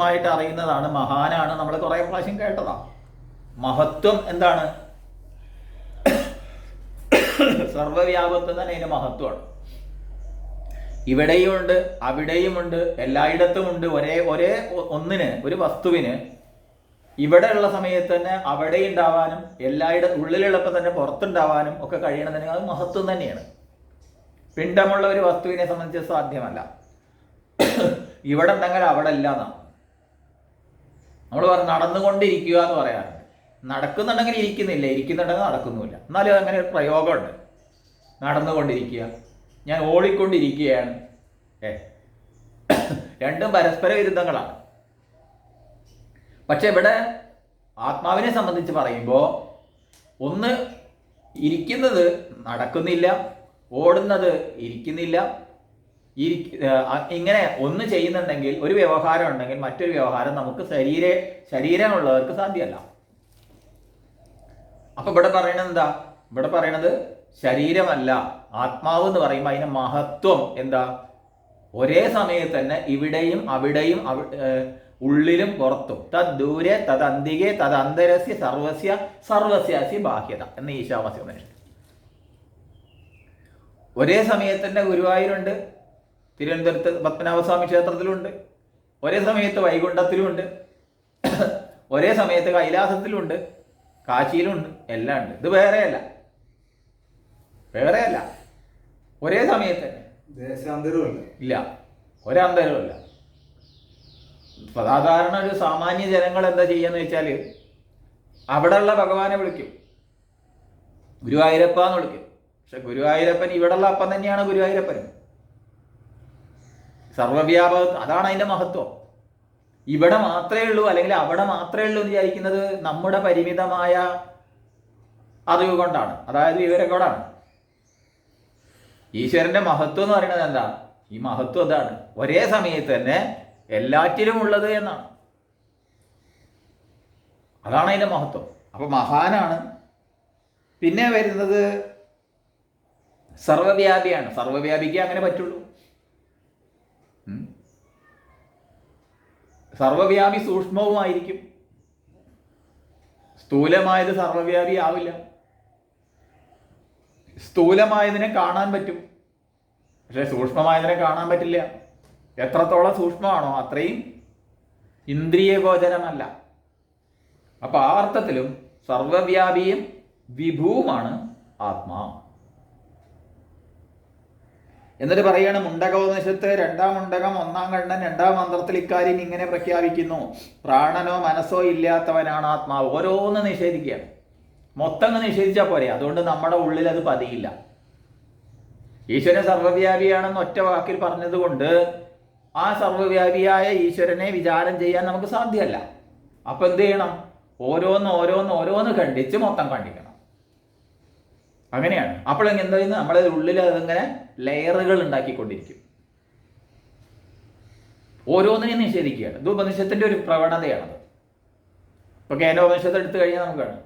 ായിട്ട് അറിയുന്നതാണ് മഹാനാണ് നമ്മൾ കുറേ പ്രാവശ്യം കേട്ടതാണ് മഹത്വം എന്താണ്? സർവവ്യാപത്വം തന്നെ അതിന് മഹത്വമാണ്. ഇവിടെയുമുണ്ട് അവിടെയുമുണ്ട് എല്ലായിടത്തുമുണ്ട് ഒരേ ഒരേ ഒന്നിന് ഒരു വസ്തുവിന്. ഇവിടെയുള്ള സമയത്ത് തന്നെ അവിടെ ഉണ്ടാവാനും എല്ലായിട ഉള്ളിലുള്ളപ്പോൾ തന്നെ പുറത്തുണ്ടാവാനും ഒക്കെ കഴിയണമെന്നുണ്ടെങ്കിൽ അത് മഹത്വം തന്നെയാണ്. പിണ്ടമുള്ള ഒരു വസ്തുവിനെ സംബന്ധിച്ച് സാധ്യമല്ല. ഇവിടെ ഉണ്ടെങ്കിൽ അവിടെ ഇല്ല നമ്മൾ പറഞ്ഞു നടന്നുകൊണ്ടിരിക്കുക എന്ന് പറയാറുണ്ട്. നടക്കുന്നുണ്ടെങ്കിൽ ഇരിക്കുന്നില്ല ഇരിക്കുന്നുണ്ടെങ്കിൽ നടക്കുന്നുമില്ല. എന്നാലും അങ്ങനെ ഒരു പ്രയോഗമുണ്ട്. നടന്നുകൊണ്ടിരിക്കുക. ഞാൻ ഓടിക്കൊണ്ടിരിക്കുകയാണ്. ഏ? രണ്ടും പരസ്പര വിരുദ്ധങ്ങളാണ്. പക്ഷെ ഇവിടെ ആത്മാവിനെ സംബന്ധിച്ച് പറയുമ്പോൾ ഒന്ന് ഇരിക്കുന്നത് നടക്കുന്നില്ല ഓടുന്നത് ഇരിക്കുന്നില്ല ആ, ഇങ്ങനെ ഒന്ന് ചെയ്യുന്നുണ്ടെങ്കിൽ ഒരു വ്യവഹാരം ഉണ്ടെങ്കിൽ മറ്റൊരു വ്യവഹാരം നമുക്ക് ശരീര ശരീരമുള്ളവർക്ക് സാധ്യമല്ല. അപ്പൊ ഇവിടെ പറയണത് എന്താ? ഇവിടെ പറയണത് ശരീരമല്ല ആത്മാവ് എന്ന് പറയുമ്പോൾ അതിന്റെ മഹത്വം എന്താ? ഒരേ സമയത്ത് തന്നെ ഇവിടെയും അവിടെയും ഉള്ളിലും പുറത്തും. തദ്ദൂരെ ദൂരെ തത് അന്തികെ തദ് അന്തരസ്യ സർവസ്യ സർവസ്യാസി ബാഹ്യത എന്ന് ഈശാവാസ്യ ഒരേ സമയത്ത് തന്നെ ഗുരുവായൂരുണ്ട്. തിരുവനന്തപുരത്ത് പത്മനാഭസ്വാമി ക്ഷേത്രത്തിലുണ്ട്. ഒരേ സമയത്ത് വൈകുണ്ഠത്തിലുമുണ്ട് ഒരേ സമയത്ത് കൈലാസത്തിലുണ്ട്. കാശിയിലുണ്ട്. എല്ലാം ഉണ്ട് ഇത് വേറെയല്ല. വേറെയല്ല. ഒരേ സമയത്ത്. ദേശാന്തരമല്ല ഇല്ല. ഒരന്തരവുമില്ല. സാധാരണ ഒരു സാമാന്യ ജനങ്ങൾ എന്താ ചെയ്യാന്ന് വെച്ചാൽ അവിടെയുള്ള ഭഗവാനെ വിളിക്കും. ഗുരുവായൂരപ്പ എന്ന് വിളിക്കും. പക്ഷെ ഗുരുവായൂരപ്പൻ ഇവിടെയുള്ള അപ്പം തന്നെയാണ് ഗുരുവായൂരപ്പനും സർവവ്യാപക അതാണ് അതിന്റെ മഹത്വം. ഇവിടെ മാത്രമേ ഉള്ളൂ അല്ലെങ്കിൽ അവിടെ മാത്രമേ ഉള്ളൂ എന്ന് വിചാരിക്കുന്നത് നമ്മുടെ പരിമിതമായ അറിവ് കൊണ്ടാണ്. അതായത് വിവരം കൊണ്ടാണ് ഈശ്വരന്റെ മഹത്വം എന്ന് പറയുന്നത് എന്താ? ഈ മഹത്വം അതാണ്. ഒരേ സമയത്ത് തന്നെ എല്ലാറ്റിലും ഉള്ളത് എന്നാണ്. അതാണ് അതിന്റെ മഹത്വം. അപ്പൊ മഹാനാണ്. പിന്നെ വരുന്നത് സർവവ്യാപിയാണ്. സർവവ്യാപിക്ക് അങ്ങനെ പറ്റുള്ളൂ. സർവവ്യാപി സൂക്ഷ്മവുമായിരിക്കും. സ്ഥൂലമായത് സർവവ്യാപി ആവില്ല. സ്ഥൂലമായതിനെ കാണാൻ പറ്റും. പക്ഷെ സൂക്ഷ്മമായതിനെ കാണാൻ പറ്റില്ല. എത്രത്തോളം സൂക്ഷ്മമാണോ അത്രയും ഇന്ദ്രിയഗോചരമല്ല. അപ്പൊ ആ അർത്ഥത്തിലും സർവവ്യാപിയും വിഭുവുമാണ് ആത്മാ എന്നിട്ട് പറയാണ് മുണ്ടകോപനിഷത്ത് രണ്ടാം മുണ്ടകം ഒന്നാം കണ്ണൻ രണ്ടാം മന്ത്രത്തിൽ ഇക്കാര്യം ഇങ്ങനെ പ്രഖ്യാപിക്കുന്നു. പ്രാണനോ മനസ്സോ ഇല്ലാത്തവനാണ് ആത്മാവ്. ഓരോന്ന് നിഷേധിക്കുകയാണ്. മൊത്തം നിഷേധിച്ചാൽ പോരെ. അതുകൊണ്ട് നമ്മുടെ ഉള്ളിൽ അത് പതിയില്ല. ഈശ്വരൻ സർവവ്യാപിയാണെന്ന് ഒറ്റ വാക്കിൽ പറഞ്ഞതുകൊണ്ട് ആ സർവവ്യാപിയായ ഈശ്വരനെ വിചാരം ചെയ്യാൻ നമുക്ക് സാധ്യമല്ല. അപ്പൊ എന്ത് ചെയ്യണം? ഓരോന്ന് ഓരോന്ന് ഓരോന്ന് കണ്ടിച്ച് മൊത്തം കണ്ടിക്കണം അങ്ങനെയാണ്. അപ്പോൾ എന്താ ചെയ്യുന്നത്? നമ്മളെ ഉള്ളിൽ അതിങ്ങനെ ലെയറുകൾ ഉണ്ടാക്കിക്കൊണ്ടിരിക്കും. ഓരോന്നിനെയും നിഷേധിക്കുകയാണ്. ഇത് ഉപനിഷത്തിന്റെ ഒരു പ്രവണതയാണത് ഇപ്പൊ കേനോപനിഷത്ത് എടുത്തു കഴിഞ്ഞാൽ നമുക്കാണ്.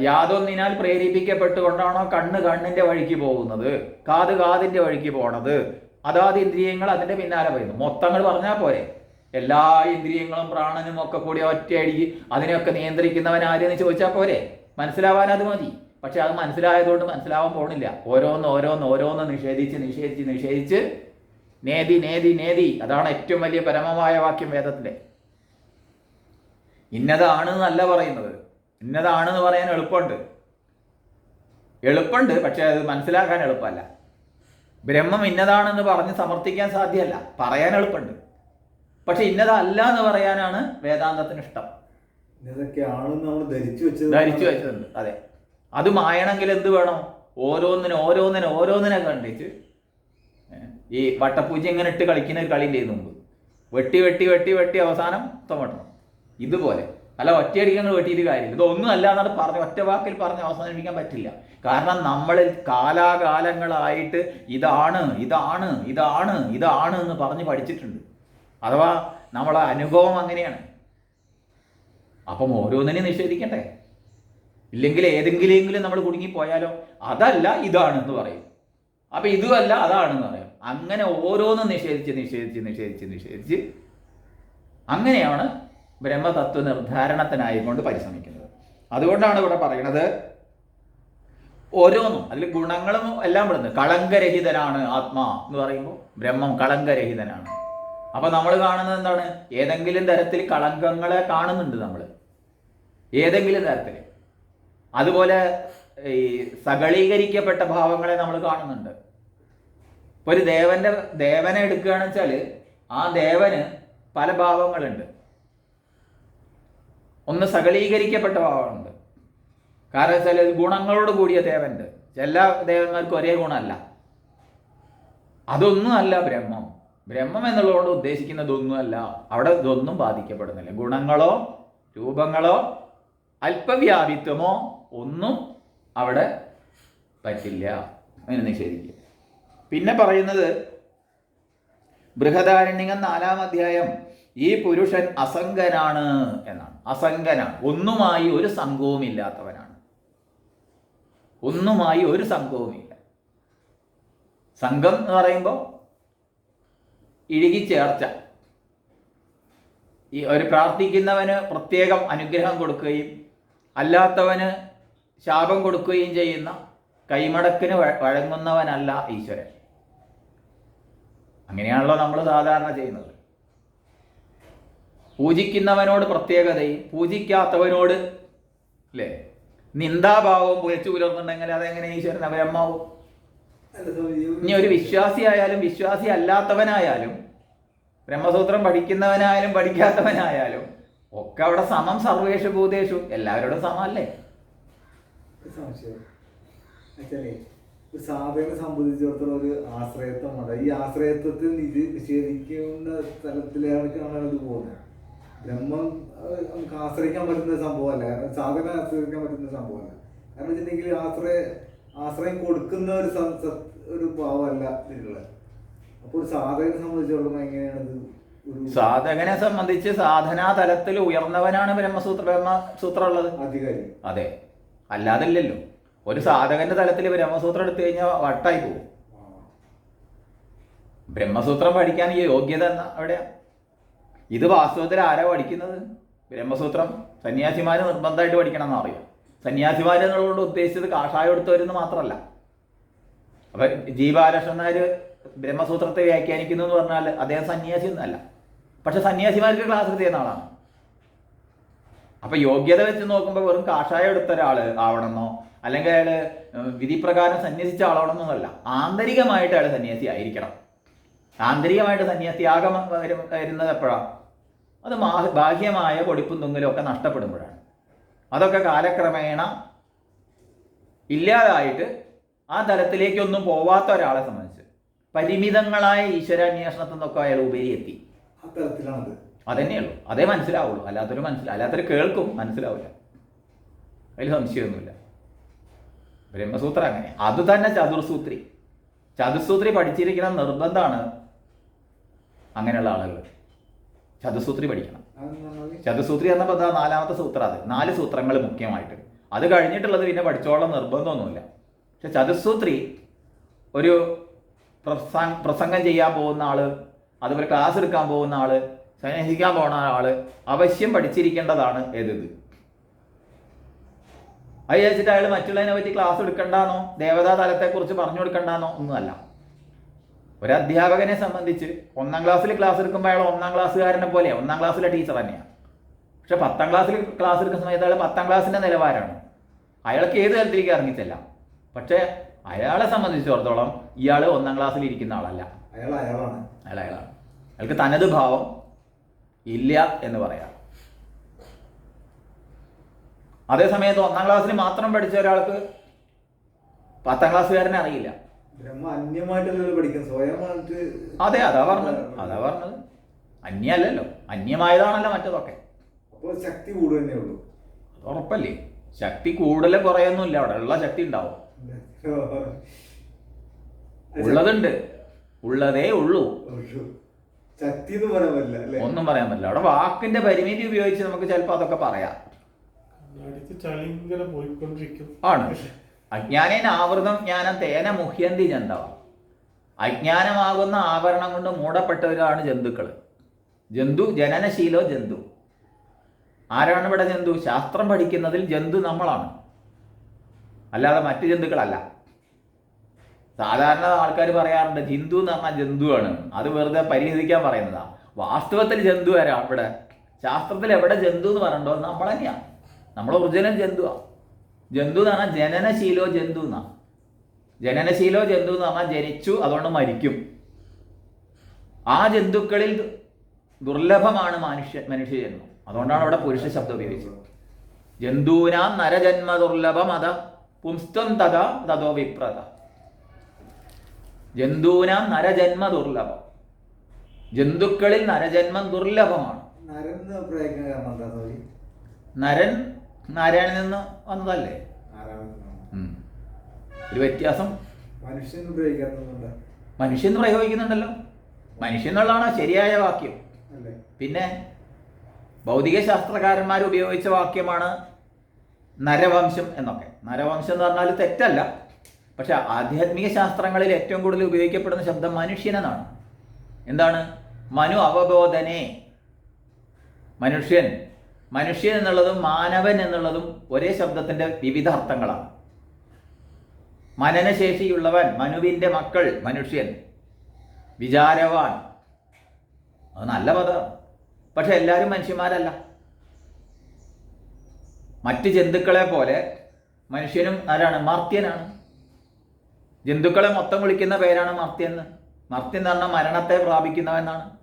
യാതൊന്നിനാൽ പ്രേരിപ്പിക്കപ്പെട്ടുകൊണ്ടാണോ കണ്ണ് കണ്ണിന്റെ വഴിക്ക് പോകുന്നത്? കാത് കാതിന്റെ വഴിക്ക് പോണത്? അതാത് ഇന്ദ്രിയങ്ങൾ അതിന്റെ പിന്നാലെ വരുന്നു മൊത്തങ്ങൾ പറഞ്ഞാൽ പോരെ. എല്ലാ ഇന്ദ്രിയങ്ങളും പ്രാണനും ഒക്കെ കൂടി ഒറ്റയടിക്ക് അതിനെയൊക്കെ നിയന്ത്രിക്കുന്നവൻ ആരെന്ന് ചോദിച്ചാൽ പോരെ. മനസ്സിലാവാൻ അത് മതി. പക്ഷെ അത് മനസ്സിലായതുകൊണ്ട് മനസ്സിലാവാൻ പോണില്ല. ഓരോന്ന് ഓരോന്ന് ഓരോന്ന് നിഷേധിച്ച് നിഷേധിച്ച് നിഷേധിച്ച് നേതി നേതി നേതി. അതാണ് ഏറ്റവും വലിയ പരമമായ വാക്യം വേദത്തിലെ. ഇന്നതാണ് എന്നല്ല പറയുന്നത്. ഇന്നതാണ് എന്ന് പറയാൻ എളുപ്പമുണ്ട്. എളുപ്പമുണ്ട് പക്ഷെ അത് മനസ്സിലാക്കാൻ എളുപ്പമല്ല. ബ്രഹ്മം ഇന്നതാണെന്ന് പറഞ്ഞ് സമർത്ഥിക്കാൻ സാധ്യമല്ല. പറയാൻ എളുപ്പമുണ്ട്. പക്ഷെ ഇന്നതല്ല എന്ന് പറയാനാണ് വേദാന്തത്തിന് ഇഷ്ടം. ധരിച്ചു വെച്ചത് ധരിച്ചു വെച്ചിട്ടുണ്ട് അതെ. അത് മായണമെങ്കിൽ എന്ത് വേണം? ഓരോന്നിനെ ഓരോന്നിനെ ഓരോന്നിനെ കണ്ടിട്ട് ഈ വട്ടപ്പൂജ ഇങ്ങനെ ഇട്ട് കളിക്കുന്ന ഒരു കളി ചെയ്യുന്നു മുമ്പ്. വെട്ടി വെട്ടി വെട്ടി വെട്ടി അവസാനം തൊമട്ടണം ഇതുപോലെ. അല്ല ഒറ്റയടിക്ക് അങ്ങ് വെട്ടിയിട്ട് കാര്യമില്ല. ഇതൊന്നും അല്ല എന്നാണ് പറഞ്ഞ് ഒറ്റ വാക്കിൽ പറഞ്ഞ് അവസാനിപ്പിക്കാൻ പറ്റില്ല. കാരണം നമ്മളിൽ കാലാകാലങ്ങളായിട്ട് ഇതാണ് ഇതാണ് ഇതാണ് ഇതാണ് എന്ന് പറഞ്ഞ് പഠിച്ചിട്ടുണ്ട്. അഥവാ നമ്മളെ അനുഭവം അങ്ങനെയാണ്. അപ്പം ഓരോന്നിനെ നിഷേധിക്കണ്ടേ? ഇല്ലെങ്കിൽ ഏതെങ്കിലെങ്കിലും നമ്മൾ കുടുങ്ങിപ്പോയാലോ? അതല്ല ഇതാണെന്ന് പറയും. അപ്പൊ ഇതുമല്ല അതാണെന്ന് പറയും. അങ്ങനെ ഓരോന്നും നിഷേധിച്ച് നിഷേധിച്ച് നിഷേധിച്ച് നിഷേധിച്ച് അങ്ങനെയാണ് ബ്രഹ്മതത്വ നിർദ്ധാരണത്തിനായിക്കൊണ്ട് പരിശ്രമിക്കുന്നത്. അതുകൊണ്ടാണ് ഇവിടെ പറയുന്നത് ഓരോന്നും അതിൽ ഗുണങ്ങളും എല്ലാം പെടുന്നത് കളങ്കരഹിതനാണ് ആത്മാ എന്ന് പറയുമ്പോൾ ബ്രഹ്മം കളങ്കരഹിതനാണ്. അപ്പൊ നമ്മൾ കാണുന്നത് എന്താണ്? ഏതെങ്കിലും തരത്തിൽ കളങ്കങ്ങളെ കാണുന്നുണ്ട് നമ്മൾ ഏതെങ്കിലും തരത്തിൽ അതുപോലെ ഈ സകളീകരിക്കപ്പെട്ട ഭാവങ്ങളെ നമ്മൾ കാണുന്നുണ്ട്. ഇപ്പൊ ഒരു ദേവന്റെ ദേവനെ എടുക്കുകയാണെന്ന് വെച്ചാൽ ആ ദേവന് പല ഭാവങ്ങളുണ്ട്. ഒന്ന് സകളീകരിക്കപ്പെട്ട ഭാവമുണ്ട് കാരണം വെച്ചാൽ ഗുണങ്ങളോട് കൂടിയ ദേവന്റെ എല്ലാ ദേവന്മാർക്കും ഒരേ ഗുണമല്ല. അതൊന്നും അല്ല ബ്രഹ്മം. ബ്രഹ്മം എന്നുള്ളതുകൊണ്ട് ഉദ്ദേശിക്കുന്നതൊന്നുമല്ല അവിടെ ഇതൊന്നും ബാധിക്കപ്പെടുന്നില്ല. ഗുണങ്ങളോ രൂപങ്ങളോ അല്പവ്യാപിത്വമോ ഒന്നും അവിടെ പറ്റില്ല. അങ്ങനെ നിഷേധിക്കുക. പിന്നെ പറയുന്നത് ബൃഹദാരണ്യം നാലാം അധ്യായം ഈ പുരുഷൻ അസംഗനാണ് എന്നാണ്. അസംഗനാണ്. ഒന്നുമായി ഒരു സംഘവും ഇല്ലാത്തവനാണ്. ഒന്നുമായി ഒരു സംഘവുമില്ല സംഘം എന്ന് പറയുമ്പോൾ ഇഴുകിച്ചേർച്ച ഈ ഒരു പ്രാർത്ഥിക്കുന്നവന് പ്രത്യേകം അനുഗ്രഹം കൊടുക്കുകയും അല്ലാത്തവന് ശാപം കൊടുക്കുകയും ചെയ്യുന്ന കൈമടക്കിന് വഴങ്ങുന്നവനല്ല ഈശ്വരൻ. അങ്ങനെയാണല്ലോ നമ്മൾ സാധാരണ ചെയ്യുന്നത്. പൂജിക്കുന്നവനോട് പ്രത്യേകതയും പൂജിക്കാത്തവനോട് അല്ലേ നിന്ദാഭാവവും പുലച്ചു പുലർന്നുണ്ടെങ്കിൽ അതെങ്ങനെ ഈശ്വരൻ ബ്രഹ്മാവും ഇനി ഒരു വിശ്വാസിയായാലും വിശ്വാസി അല്ലാത്തവനായാലും ബ്രഹ്മസൂത്രം പഠിക്കുന്നവനായാലും പഠിക്കാത്തവനായാലും ഒക്കെ അവിടെ സമം സർവേഷു ഭൂതേഷു എല്ലാവരോടും സമമല്ലേ സംശയം. എന്നുവെച്ചാലേ, ഒരു സാധകനെ സംബന്ധിച്ചിടത്തോളം ഒരു ആശ്രയത്വമുണ്ട്. ഈ ആശ്രയത്വത്തിൽ ഇത് നിഷേധിക്കുന്ന തലത്തിലാണ് ഇത് പോകുന്നത്. ബ്രഹ്മം നമുക്ക് ആശ്രയിക്കാൻ പറ്റുന്ന സംഭവമല്ല. സാധന ആശ്രയിക്കാൻ പറ്റുന്ന സംഭവമല്ല. കാരണം വെച്ചിട്ടുണ്ടെങ്കിൽ ആശ്രയ ആശ്രയം കൊടുക്കുന്ന ഒരു ഒരു ഭാവമല്ല ഇതിലുള്ളത്. അപ്പോൾ ഒരു സാധകനെ സംബന്ധിച്ചിടത്തോളം എങ്ങനെയാണ് ഇത് ഒരു സാധകനെ സംബന്ധിച്ച് സാധനാ തലത്തിൽ ഉയർന്നവനാണ് ബ്രഹ്മസൂത്ര ബ്രഹ്മസൂത്രം ഉള്ളത് അധികാരി. അതെ. അല്ലാതില്ലല്ലോ. ഒരു സാധകന്റെ തലത്തിൽ ബ്രഹ്മസൂത്രം എടുത്തു കഴിഞ്ഞാൽ വട്ടായി പോകും ബ്രഹ്മസൂത്രം പഠിക്കാൻ ഈ യോഗ്യത എന്നാ അവിടെ ഇത് വാസ്തവത്തിൽ ആരാ പഠിക്കുന്നത്? ബ്രഹ്മസൂത്രം സന്യാസിമാർ നിർബന്ധമായിട്ട് പഠിക്കണം എന്ന് അറിയാം. സന്യാസിമാർ എന്നുള്ളതുകൊണ്ട് ഉദ്ദേശിച്ചത് കാഷായം എടുത്തവരെന്ന് മാത്രമല്ല. അപ്പൊ ജീവാലക്ഷണന്മാര് ബ്രഹ്മസൂത്രത്തെ വ്യാഖ്യാനിക്കുന്നു എന്ന് പറഞ്ഞാൽ അദ്ദേഹം സന്യാസി ഒന്നല്ല പക്ഷെ സന്യാസിമാർക്ക് ക്ലാസ് എടുത്ത ആളാണ്. അപ്പൊ യോഗ്യത വെച്ച് നോക്കുമ്പോൾ വെറും കാഷായം എടുത്ത ഒരാൾ ആവണമെന്നോ അല്ലെങ്കിൽ അയാൾ വിധിപ്രകാരം സന്യസിച്ച ആളാവണമെന്നല്ല ആന്തരികമായിട്ട് അയാൾ സന്യാസി ആയിരിക്കണം. ആന്തരികമായിട്ട് സന്യാസിയാകം വരും വരുന്നത് എപ്പോഴാണ് അത് ബാഹ്യമായ പൊടിപ്പും തുങ്ങലും ഒക്കെ നഷ്ടപ്പെടുമ്പോഴാണ്. അതൊക്കെ കാലക്രമേണ ഇല്ലാതായിട്ട് ആ തലത്തിലേക്കൊന്നും പോവാത്ത ഒരാളെ സംബന്ധിച്ച് പരിമിതങ്ങളായ ഈശ്വരാന്വേഷണത്തിൽ നിന്നൊക്കെ അയാൾ ഉപരി എത്തി ആ തലത്തിലാണത്. അതന്നെയുള്ളൂ അതേ മനസ്സിലാവുള്ളൂ. അല്ലാത്തൊരു മനസ്സിലാവും അല്ലാത്തൊരു കേൾക്കും. മനസ്സിലാവില്ല. അതിൽ സംശയമൊന്നുമില്ല. ബ്രഹ്മസൂത്രം അങ്ങനെ. അത് തന്നെ ചതുർസൂത്രി. ചതുസൂത്രി പഠിച്ചിരിക്കണം നിർബന്ധമാണ് അങ്ങനെയുള്ള ആളുകൾ. ചതുസൂത്രി പഠിക്കണം. ചതുസൂത്രി എന്ന പദ നാലാമത്തെ സൂത്രം അത്? നാല് സൂത്രങ്ങൾ മുഖ്യമായിട്ട്. അത് കഴിഞ്ഞിട്ടുള്ളത് പിന്നെ പഠിച്ചോളം നിർബന്ധമൊന്നുമില്ല. പക്ഷെ ചതുസൂത്രി ഒരു പ്രസംഗം ചെയ്യാൻ പോകുന്ന ആൾ അതുപോലെ ക്ലാസ് എടുക്കാൻ പോകുന്ന ആൾ സന്യസിക്കാൻ പോണ ആൾ അവശ്യം പഠിച്ചിരിക്കേണ്ടതാണ് ഏതത് അത് വിചാരിച്ചിട്ട് അയാൾ മറ്റുള്ളതിനെ പറ്റി ക്ലാസ് എടുക്കണ്ടാന്നോ? ദേവതാ തലത്തെക്കുറിച്ച് പറഞ്ഞു കൊടുക്കണ്ടാന്നോ? ഒന്നുമല്ല. ഒരു അധ്യാപകനെ സംബന്ധിച്ച് ഒന്നാം ക്ലാസ്സിൽ ക്ലാസ് എടുക്കുമ്പോൾ അയാൾ ഒന്നാം ക്ലാസ്സുകാരനെ പോലെ ഒന്നാം ക്ലാസ്സിലെ ടീച്ചർ തന്നെയാണ് പക്ഷെ പത്താം ക്ലാസ്സിൽ ക്ലാസ് എടുക്കുന്ന സമയത്ത് അയാൾ പത്താം ക്ലാസ്സിന്റെ നിലവാരമാണ് അയാൾക്ക് ഏത് തരത്തിലേക്ക് ഇറങ്ങിച്ചല്ല. പക്ഷെ അയാളെ സംബന്ധിച്ചിടത്തോളം ഇയാൾ ഒന്നാം ക്ലാസ്സിൽ ഇരിക്കുന്ന ആളല്ല. അയാൾ അയാളാണ്. അയാൾ അയാളാണ്. അയാൾക്ക് തനത് ഭാവം ഇല്ല എന്ന് പറയാം. അതേ സമയത്ത് ഒന്നാം ക്ലാസ്സിൽ മാത്രം പഠിച്ച ഒരാൾക്ക് പത്താം ക്ലാസ്സുകാരനെ അറിയില്ല. അതെ അതാ പറഞ്ഞത്. അതാ പറഞ്ഞത്. അന്യല്ലല്ലോ അന്യമായതാണല്ലോ മറ്റതൊക്കെ. ശക്തി കൂടുതലേ ഉള്ളൂ? അത് ഉറപ്പല്ലേ? ശക്തി കൂടുതൽ കുറയൊന്നുമില്ല. അവിടെ ഉള്ള ശക്തി ഉണ്ടാവും. ഉള്ളതുണ്ട്. ഉള്ളതേ ഉള്ളൂ. ഒന്നും പറയാൻ പറ്റില്ല. അവിടെ വാക്കിന്റെ പരിമിതി ഉപയോഗിച്ച് നമുക്ക് ചിലപ്പോൾ അതൊക്കെ പറയാം. ആണ്. അജ്ഞാനേന ആവൃതം ജ്ഞാനം തേന മുഹ്യന്തി ജന്തവ. അജ്ഞാനമാകുന്ന ആവരണം കൊണ്ട് മൂടപ്പെട്ടവരാണ് ജന്തുക്കൾ ജന്തു ജനനശീലോ ജന്തു. ആരാണ് ഇവിടെ ജന്തു? ശാസ്ത്രം പഠിക്കുന്നതിൽ ജന്തു നമ്മളാണ്. അല്ലാതെ മറ്റു ജന്തുക്കളല്ല. സാധാരണ ആൾക്കാർ പറയാറുണ്ട് ഹിന്ദു എന്ന് പറഞ്ഞാൽ ജന്തുവാണ്. അത് വെറുതെ പരിഹസിക്കാൻ പറയുന്നതാ. വാസ്തവത്തിൽ ജന്തു ആരാ ഇവിടെ ശാസ്ത്രത്തിൽ എവിടെ ജന്തു എന്ന് പറയണ്ടോ നമ്മൾ തന്നെയാണ് നമ്മൾ ഒറിജിനൽ ജന്തുവാ. ജന്തു എന്ന് പറഞ്ഞാൽ ജനനശീലോ ജന്തു എന്നാ. ജനനശീലോ ജന്തു എന്ന് പറഞ്ഞാൽ ജനിച്ചു അതുകൊണ്ട് മരിക്കും. ആ ജന്തുക്കളിൽ ദുർലഭമാണ് മനുഷ്യ മനുഷ്യജന്മം. അതുകൊണ്ടാണ് അവിടെ പുരുഷ ശബ്ദം ഉപയോഗിച്ചത്. ജന്തൂനാം നരജന്മ ദുർലഭം അത പുംസ്തം തഥ തഥോ വിപ്രത. ജന്തൂനാം നരജന്മ ദുർലഭം. ജന്തുക്കളിൽ നരജന്മം ദുർലഭമാണ്. നരൻ നാരായണിൽ നിന്ന് വന്നതല്ലേ. ഒരു വ്യത്യാസം. മനുഷ്യൻ മനുഷ്യൻ പ്രയോഗിക്കുന്നുണ്ടല്ലോ. മനുഷ്യൻ എന്നുള്ളതാണ് ശരിയായ വാക്യം. പിന്നെ ഭൗതിക ശാസ്ത്രകാരന്മാർ ഉപയോഗിച്ച വാക്യമാണ് നരവംശം എന്നൊക്കെ. നരവംശം എന്ന് പറഞ്ഞാൽ തെറ്റല്ല. പക്ഷെ ആധ്യാത്മിക ശാസ്ത്രങ്ങളിൽ ഏറ്റവും കൂടുതൽ ഉപയോഗിക്കപ്പെടുന്ന ശബ്ദം മനുഷ്യനെന്നാണ്. എന്താണ്? മനു അവബോധനെ. മനുഷ്യൻ. മനുഷ്യൻ എന്നുള്ളതും മാനവൻ എന്നുള്ളതും ഒരേ ശബ്ദത്തിന്റെ വിവിധ അർത്ഥങ്ങളാണ്. മനനശേഷിയുള്ളവൻ മനുവിന്റെ മക്കൾ മനുഷ്യൻ. വിചാരവാൻ. അത് നല്ല പദമാണ് പക്ഷെ എല്ലാവരും മനുഷ്യന്മാരല്ല. മറ്റ് ജന്തുക്കളെ പോലെ മനുഷ്യനും ആരാണ്? മർത്യനാണ്. ജന്തുക്കളെ മൊത്തം വിളിക്കുന്ന പേരാണ് മർത്യെന്ന് എന്ന് മർത്യൻ എന്ന് പറഞ്ഞാൽ മരണത്തെ പ്രാപിക്കുന്നവനാണ്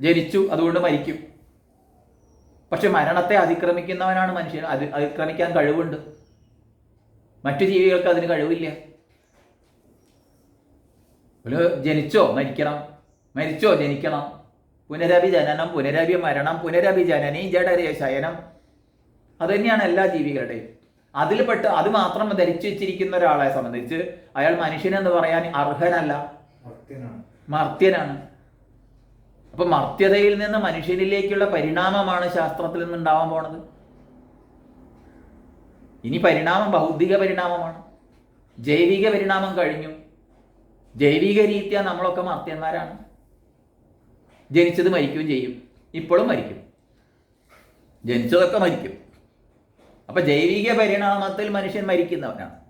ജനിച്ചു അതുകൊണ്ട് മരിക്കും. പക്ഷെ മരണത്തെ അതിക്രമിക്കുന്നവനാണ് മനുഷ്യൻ. അത് അതിക്രമിക്കാൻ കഴിവുണ്ട്. മറ്റു ജീവികൾക്ക് അതിന് കഴിവില്ല. ഒരു ജനിച്ചോ മരിക്കണം. മരിച്ചോ ജനിക്കണം. പുനരഭി ജനനം പുനരഭി മരണം പുനരഭി ജനനി ജഡരേ ശയനം അതുതന്നെയാണ് എല്ലാ ജീവികളുടെയും. അതിൽപ്പെട്ട് അത് മാത്രം ധരിച്ചു വെച്ചിരിക്കുന്ന ഒരാളെ സംബന്ധിച്ച് അയാൾ മനുഷ്യനെന്ന് പറയാൻ അർഹനല്ല. മർത്യനാണ്. അപ്പൊ മർത്യതയിൽ നിന്ന് മനുഷ്യനിലേക്കുള്ള പരിണാമമാണ് ശാസ്ത്രത്തിൽ നിന്ന് ഉണ്ടാവാൻ പോണത്. ഇനി പരിണാമം ഭൗതിക പരിണാമമാണ്. ജൈവിക പരിണാമം കഴിഞ്ഞു. ജൈവിക രീതിയ നമ്മളൊക്കെ മർത്യന്മാരാണ്. ജനിച്ചത് മരിക്കുകയും ചെയ്യും. ഇപ്പോഴും മരിക്കും. ജനിച്ചതൊക്കെ മരിക്കും. അപ്പൊ ജൈവിക പരിണാമത്തിൽ മനുഷ്യൻ മരിക്കുന്നവനാണ്.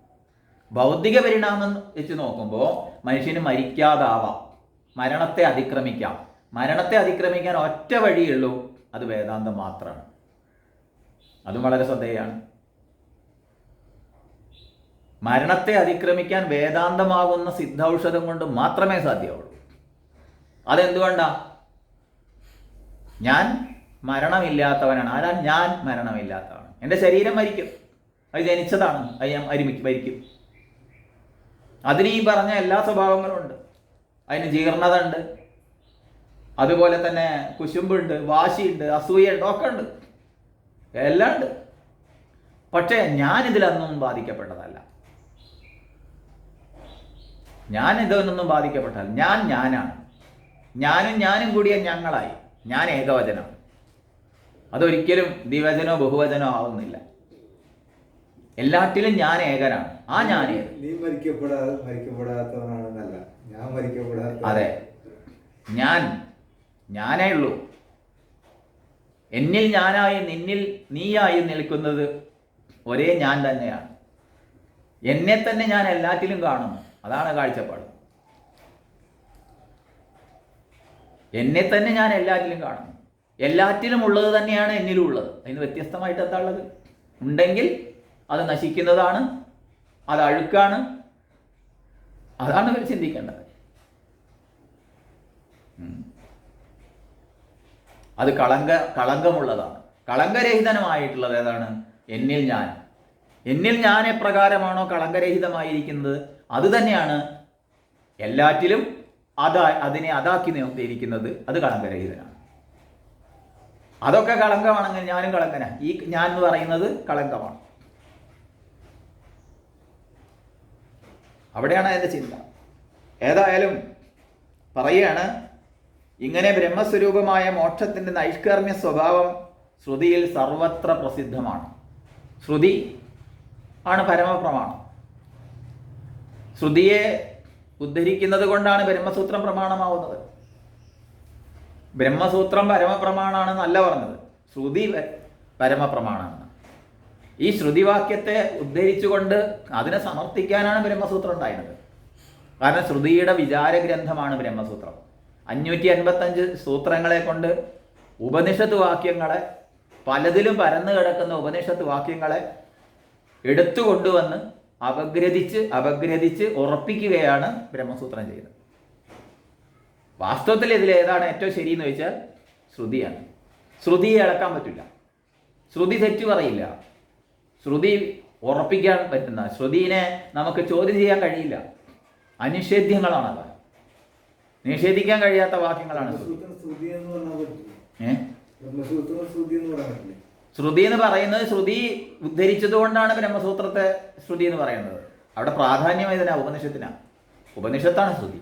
ഭൗതിക പരിണാമം വെച്ച് നോക്കുമ്പോൾ മനുഷ്യന് മരിക്കാതാവാം. മരണത്തെ അതിക്രമിക്കാം. മരണത്തെ അതിക്രമിക്കാൻ ഒറ്റ വഴിയുള്ളൂ അത് വേദാന്തം മാത്രമാണ് അതും വളരെ ശ്രദ്ധേയാണ്. മരണത്തെ അതിക്രമിക്കാൻ വേദാന്തമാകുന്ന സിദ്ധൌഷധം കൊണ്ട് മാത്രമേ സാധ്യമാവുള്ളൂ. അതെന്തുകൊണ്ടാ? ഞാൻ മരണമില്ലാത്തവനാണ്. ആരാ? ഞാൻ മരണമില്ലാത്തവനാണ്. എന്റെ ശരീരം മരിക്കും. അത് ജനിച്ചതാണ്. അത് ഞാൻ മരിക്കും മരിക്കും അതിന് ഈ പറഞ്ഞ എല്ലാ സ്വഭാവങ്ങളും ഉണ്ട്. അതിന് ജീർണത ഉണ്ട് അതുപോലെ തന്നെ കുശുമ്പുണ്ട് വാശിയുണ്ട് അസൂയുണ്ട് ഒക്കെ ഉണ്ട്. എല്ലാം ഉണ്ട്. പക്ഷേ ഞാൻ ഇതിലൊന്നും ബാധിക്കപ്പെട്ടതല്ല. ഞാൻ ഇതൊന്നും ബാധിക്കപ്പെട്ടതല്ല ഞാൻ ഞാനാണ്. ഞാനും ഞാനും കൂടിയ ഞങ്ങളായി. ഞാൻ ഏകവചനമാണ് അതൊരിക്കലും ദ്വിവചനോ ബഹുവചനോ ആവുന്നില്ല. എല്ലാറ്റിലും ഞാൻ ഏകനാണ്. ആ ഞാൻ നീ മരിക്കപ്പെടാതെ മരിക്കപ്പെടാത്തവനാണെന്നല്ല. ഞാൻ മരിക്കപ്പെടാത്ത അതെ. ഞാൻ ഞാനേ ഉള്ളൂ. എന്നിൽ ഞാനായി നിന്നിൽ നീയായി നിൽക്കുന്നത് ഒരേ ഞാൻ തന്നെയാണ്. എന്നെ തന്നെ ഞാൻ എല്ലാറ്റിലും കാണുന്നു. അതാണ് കാഴ്ചപ്പാട്. എന്നെ തന്നെ ഞാൻ എല്ലാറ്റിലും കാണുന്നു. എല്ലാറ്റിലും ഉള്ളത് തന്നെയാണ് എന്നിലും ഉള്ളത് അതിന് വ്യത്യസ്തമായിട്ട് എന്താ ഉള്ളത്? ഉണ്ടെങ്കിൽ അത് നശിക്കുന്നതാണ് അത് അഴുക്കാണ്. അതാണ് ഇവർ ചിന്തിക്കേണ്ടത്. അത് കളങ്ക കളങ്കമുള്ളതാണ്. കളങ്കരഹിതനമായിട്ടുള്ളത് ഏതാണ്? എന്നിൽ ഞാൻ. എന്നിൽ ഞാൻ എപ്രകാരമാണോ കളങ്കരഹിതമായിരിക്കുന്നത്? അത് തന്നെയാണ് എല്ലാറ്റിലും അതാ അതിനെ അതാക്കി നിർത്തിയിരിക്കുന്നത് അത് കളങ്കരഹിതനാണ്. അതൊക്കെ കളങ്കമാണെങ്കിൽ ഞാനും കളങ്കനാ. ഈ ഞാൻ എന്ന് പറയുന്നത് കളങ്കമാണ്. അവിടെയാണ് അതിന്റെ ചിന്ത. ഏതായാലും പറയുകയാണ് ഇങ്ങനെ ബ്രഹ്മസ്വരൂപമായ മോക്ഷത്തിന്റെ നൈഷ്കർമ്മ്യ സ്വഭാവം ശ്രുതിയിൽ സർവത്ര പ്രസിദ്ധമാണ്. ശ്രുതി ആണ് പരമപ്രമാണം. ശ്രുതിയെ ഉദ്ധരിക്കുന്നത് കൊണ്ടാണ് ബ്രഹ്മസൂത്രം പ്രമാണമാവുന്നത്. ബ്രഹ്മസൂത്രം പരമപ്രമാണാണെന്നല്ല പറഞ്ഞത്. ശ്രുതി പരമപ്രമാണമാണ് ഈ ശ്രുതിവാക്യത്തെ ഉദ്ധരിച്ചുകൊണ്ട് അതിനെ സമർത്ഥിക്കാനാണ് ബ്രഹ്മസൂത്രം ഉണ്ടായിരുന്നത്. കാരണം ശ്രുതിയുടെ വിചാര ഗ്രന്ഥമാണ് ബ്രഹ്മസൂത്രം. അഞ്ഞൂറ്റി അൻപത്തഞ്ച് സൂത്രങ്ങളെ കൊണ്ട് ഉപനിഷത്ത് വാക്യങ്ങളെ പലതിലും പരന്നു കിടക്കുന്ന ഉപനിഷത്ത് വാക്യങ്ങളെ എടുത്തു കൊണ്ടുവന്ന് അപഗ്രഥിച്ച് അപഗ്രഥിച്ച് ഉറപ്പിക്കുകയാണ് ബ്രഹ്മസൂത്രം ചെയ്തത് വാസ്തവത്തിൽ ഇതിൽ ഏതാണ് ഏറ്റവും ശരി എന്ന് വെച്ചാൽ ശ്രുതിയാണ്. ശ്രുതിയെ ഇളക്കാൻ പറ്റില്ല. ശ്രുതി തെറ്റു പറയില്ല. ശ്രുതി ഉറപ്പിക്കാൻ പറ്റുന്ന ശ്രുതിനെ നമുക്ക് ചോദ്യം ചെയ്യാൻ കഴിയില്ല. അനിഷേധ്യങ്ങളാണത് നിഷേധിക്കാൻ കഴിയാത്ത വാക്യങ്ങളാണ് ശ്രുതി. എന്ന് പറയുന്നത് ശ്രുതി ഉദ്ധരിച്ചതുകൊണ്ടാണ് ബ്രഹ്മസൂത്രത്തെ ശ്രുതി എന്ന് പറയുന്നത്. അവിടെ പ്രാധാന്യം ഇതിനാ ഉപനിഷത്തിനാ. ഉപനിഷത്താണ് ശ്രുതി.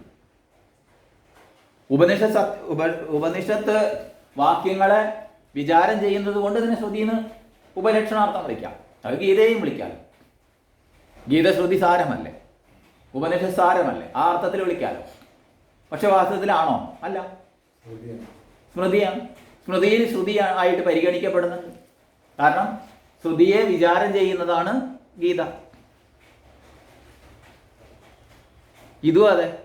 ഉപനിഷത്ത് സത്- ഉപ ഉപനിഷത്ത് വാക്യങ്ങളെ വിചാരം ചെയ്യുന്നത് കൊണ്ട് ഇതിനെ ശ്രുതി എന്ന് ഉപലക്ഷണാർത്ഥം വിളിക്കാം. അത് ഗീതയും വിളിക്കാം. ഗീത ശ്രുതി സാരമല്ലേ? ഉപനിഷത്ത് സാരമല്ലേ? ആ അർത്ഥത്തിൽ വിളിക്കാമല്ലോ പക്ഷെ വാസ്തവത്തിലാണോ? അല്ല. സ്മൃതിയാണ്. സ്മൃതിയിൽ ശ്രുതി ആയിട്ട് പരിഗണിക്കപ്പെടുന്നുണ്ട് കാരണം ശ്രുതിയെ വിചാരം ചെയ്യുന്നതാണ് ഗീത. ഇതും അതെ.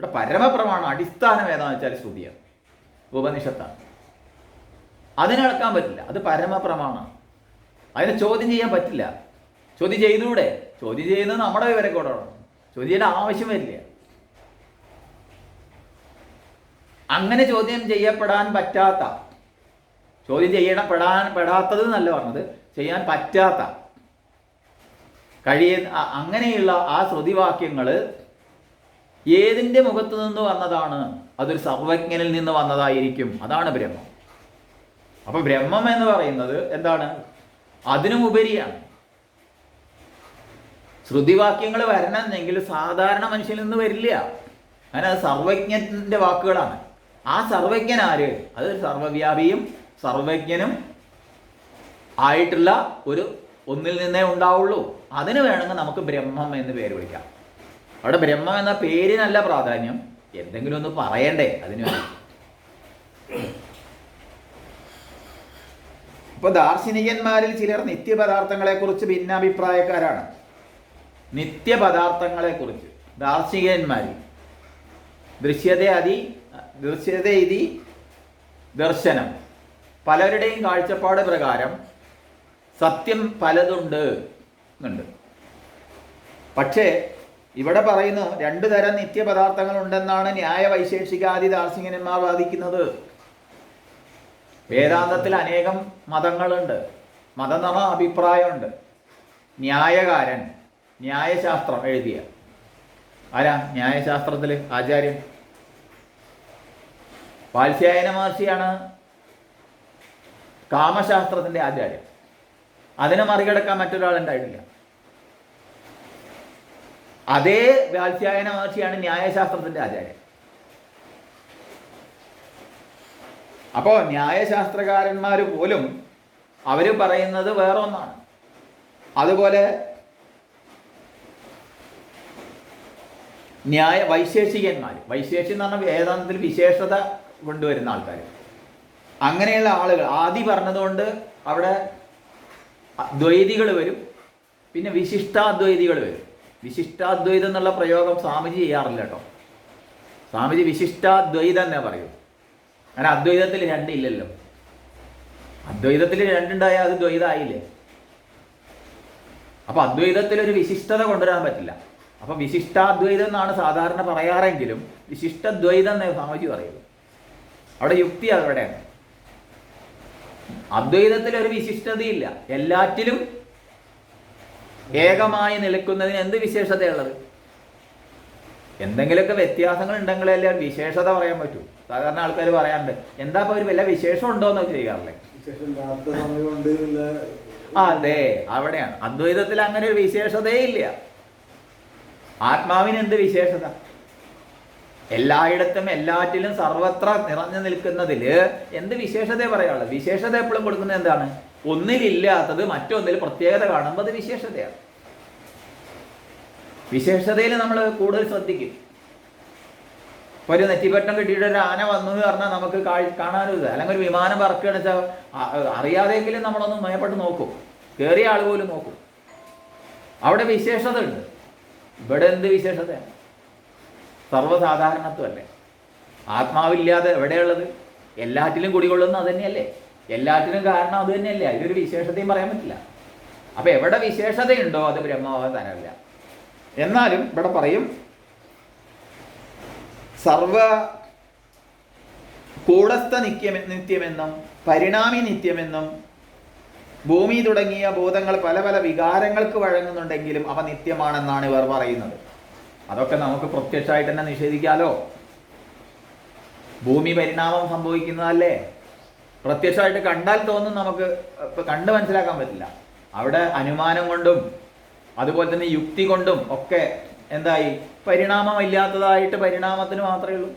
ഇവിടെ പരമപ്രമാണം അടിസ്ഥാനം ഏതാണെന്ന് വെച്ചാൽ ശ്രുതിയാണ്. ഉപനിഷത്താണ്. അതിനളക്കാൻ പറ്റില്ല. അത് പരമപ്രമാണം. അതിനെ ചോദ്യം ചെയ്യാൻ പറ്റില്ല. ചോദ്യം ചെയ്തുകൂടെ ചോദ്യം ചെയ്യുന്നത് നമ്മുടെ വിവരക്കോടാണ് ചോദ്യം ചെയ്യേണ്ട ആവശ്യം വരില്ല. അങ്ങനെ ചോദ്യം ചെയ്യപ്പെടാൻ പറ്റാത്ത ചോദ്യം ചെയ്യപ്പെടാൻ പെടാത്തത് എന്നല്ല പറഞ്ഞത്. ചെയ്യാൻ പറ്റാത്ത കഴിയ അങ്ങനെയുള്ള ആ ശ്രുതിവാക്യങ്ങൾ ഏതിന്റെ മുഖത്ത് നിന്ന് വന്നതാണ് അതൊരു സർവജ്ഞനിൽ നിന്ന് വന്നതായിരിക്കും. അതാണ് ബ്രഹ്മം. അപ്പൊ ബ്രഹ്മം എന്ന് പറയുന്നത് എന്താണ്? അതിനും ഉപരിയാണ് ശ്രുതിവാക്യങ്ങൾ വരണമെന്നെങ്കിൽ സാധാരണ മനുഷ്യനിൽ നിന്ന് വരില്ല. അങ്ങനെ അത് സർവജ്ഞന്റെ വാക്കുകളാണ്. ആ സർവജ്ഞൻ ആര്? അത് സർവവ്യാപിയും സർവജ്ഞനും ആയിട്ടുള്ള ഒരു ഒന്നിൽ നിന്നേ ഉണ്ടാവുള്ളൂ. അതിന് വേണമെങ്കിൽ നമുക്ക് ബ്രഹ്മം എന്ന് പേര് വിളിക്കാം. അവിടെ ബ്രഹ്മം എന്ന പേരിനല്ല പ്രാധാന്യം. എന്തെങ്കിലും ഒന്ന് പറയണ്ടേ അതിന് ഇപ്പൊ ദാർശനികന്മാരിൽ ചിലർ നിത്യപദാർത്ഥങ്ങളെക്കുറിച്ച് ഭിന്നാഭിപ്രായക്കാരാണ്. നിത്യപദാർത്ഥങ്ങളെക്കുറിച്ച് ദാർശനികന്മാരിൽ. ദൃശ്യത അതി ദൃശ്യത ഇതി ദർശനം. പലരുടെയും കാഴ്ചപ്പാട് പ്രകാരം സത്യം പലതുണ്ട് എന്നുണ്ട്. പക്ഷേ ഇവിടെ പറയുന്നു രണ്ടു തരം നിത്യപദാർത്ഥങ്ങൾ ഉണ്ടെന്നാണ് ന്യായ വൈശേഷികാദി ദാർശനികന്മാർ വാദിക്കുന്നത്. വേദാന്തത്തിൽ അനേകം മതങ്ങളുണ്ട്. മതം അഭിപ്രായമുണ്ട് ന്യായകാരൻ ന്യായശാസ്ത്രം എഴുതിയ. ആരാ ന്യായശാസ്ത്രത്തിൽ ആചാര്യൻ? വാത്സ്യായന മഹർഷിയാണ് കാമശാസ്ത്രത്തിന്റെ ആചാര്യൻ. അതിനെ മറികടക്കാൻ മറ്റൊരാളുണ്ടായിട്ടില്ല അതേ വാത്സ്യായന മഹർഷിയാണ് ന്യായശാസ്ത്രത്തിന്റെ ആചാര്യൻ അപ്പോൾ ന്യായശാസ്ത്രകാരന്മാർ പോലും അവർ പറയുന്നത് വേറെ ഒന്നാണ് അതുപോലെ ന്യായ വൈശേഷികന്മാർ വൈശേഷി എന്ന് പറഞ്ഞാൽ വേദാന്തത്തിൽ വിശേഷത കൊണ്ടുവരുന്ന ആൾക്കാർ അങ്ങനെയുള്ള ആളുകൾ ആദി പറഞ്ഞതുകൊണ്ട് അവിടെ ദ്വൈതികൾ വരും പിന്നെ വിശിഷ്ടാദ്വൈതികൾ വരും. വിശിഷ്ടാദ്വൈതം എന്നുള്ള പ്രയോഗം സ്വാമിജി ചെയ്യാറില്ല കേട്ടോ. സ്വാമിജി വിശിഷ്ടാദ്വൈതം തന്നെ പറയും അങ്ങനെ അദ്വൈതത്തിൽ രണ്ടില്ലല്ലോ. അദ്വൈതത്തിൽ രണ്ടുണ്ടായാൽ അത് ദ്വൈതമായില്ലേ അപ്പൊ അദ്വൈതത്തിൽ ഒരു വിശിഷ്ടത കൊണ്ടുവരാൻ പറ്റില്ല. അപ്പൊ വിശിഷ്ടാദ്വൈതം എന്നാണ് സാധാരണ പറയാറെങ്കിലും വിശിഷ്ടദ്വൈതം എന്നേ സ്വാമിജി പറയുള്ളൂ അവിടെ യുക്തി അവിടെയാണ്. അദ്വൈതത്തിൽ ഒരു വിശിഷ്ടതയില്ല. എല്ലാറ്റിലും ഏകമായി നിൽക്കുന്നതിന് എന്ത് വിശേഷതയുള്ളത്? എന്തെങ്കിലുമൊക്കെ വ്യത്യാസങ്ങൾ ഉണ്ടെങ്കിലല്ലേ വിശേഷത പറയാൻ പറ്റൂ. സാധാരണ ആൾക്കാർ പറയാറുണ്ട് എന്താ ഇപ്പൊ ഒരു വല്ല വിശേഷം ഉണ്ടോ എന്നൊക്കെ ചെയ്യാറില്ലേ അതെ അവിടെയാണ്. അദ്വൈതത്തിൽ അങ്ങനെ ഒരു വിശേഷതയേ ഇല്ല. ആത്മാവിന് എന്ത് വിശേഷത? എല്ലായിടത്തും എല്ലാറ്റിലും സർവത്ര നിറഞ്ഞു നിൽക്കുന്നതിൽ എന്ത് വിശേഷതയെ പറയാനുള്ളത്? വിശേഷത എപ്പോഴും കൊടുക്കുന്നത് എന്താണ്? ഒന്നിലില്ലാത്തത് മറ്റൊന്നിൽ പ്രത്യേകത കാണുമ്പോൾ അത് വിശേഷതയാണ്. വിശേഷതയിൽ നമ്മൾ കൂടുതൽ ശ്രദ്ധിക്കും. ഇപ്പൊ ഒരു നെറ്റിപ്പറ്റം കിട്ടിയിട്ട് ഒരു ആന വന്നു എന്ന് പറഞ്ഞാൽ നമുക്ക് കാഴ്- കാണാനും ഇത്. അല്ലെങ്കിൽ ഒരു വിമാനം പറക്കുകയാണെന്ന് വെച്ചാൽ അറിയാതെങ്കിലും നമ്മളൊന്ന് മയപ്പെട്ട് നോക്കും. കയറിയ ആൾ പോലും നോക്കും. അവിടെ വിശേഷത ഉണ്ട് ഇവിടെ എന്ത് വിശേഷതയാണ്? സർവസാധാരണത്വമല്ലേ? ആത്മാവില്ലാതെ എവിടെയുള്ളത് എല്ലാറ്റിലും കുടികൊള്ളുന്ന അത് എല്ലാറ്റിനും കാരണം അത് തന്നെയല്ലേ? അതിലൊരു വിശേഷതയും പറയാൻ പറ്റില്ല. അപ്പൊ എവിടെ വിശേഷതയുണ്ടോ അത് ബ്രഹ്മഭാവം തരമില്ല എന്നാലും ഇവിടെ പറയും സർവ കൂടസ്ഥ നിത്യം നിത്യമെന്നും പരിണാമി നിത്യമെന്നും ഭൂമി തുടങ്ങിയ ബോധങ്ങൾ പല പല വികാരങ്ങൾക്ക് വഴങ്ങുന്നുണ്ടെങ്കിലും അവ നിത്യമാണെന്നാണ് ഇവർ പറയുന്നത്. അതൊക്കെ നമുക്ക് പ്രത്യക്ഷമായിട്ട് തന്നെ നിഷേധിക്കാലോ? ഭൂമി പരിണാമം സംഭവിക്കുന്നതല്ലേ? പ്രത്യക്ഷമായിട്ട് കണ്ടാൽ തോന്നും നമുക്ക് ഇപ്പൊ കണ്ട് മനസ്സിലാക്കാൻ പറ്റില്ല. അവിടെ അനുമാനം കൊണ്ടും അതുപോലെ തന്നെ യുക്തി കൊണ്ടും ഒക്കെ എന്തായി? പരിണാമമില്ലാത്തതായിട്ട് പരിണാമത്തിന് മാത്രമേ ഉള്ളൂ.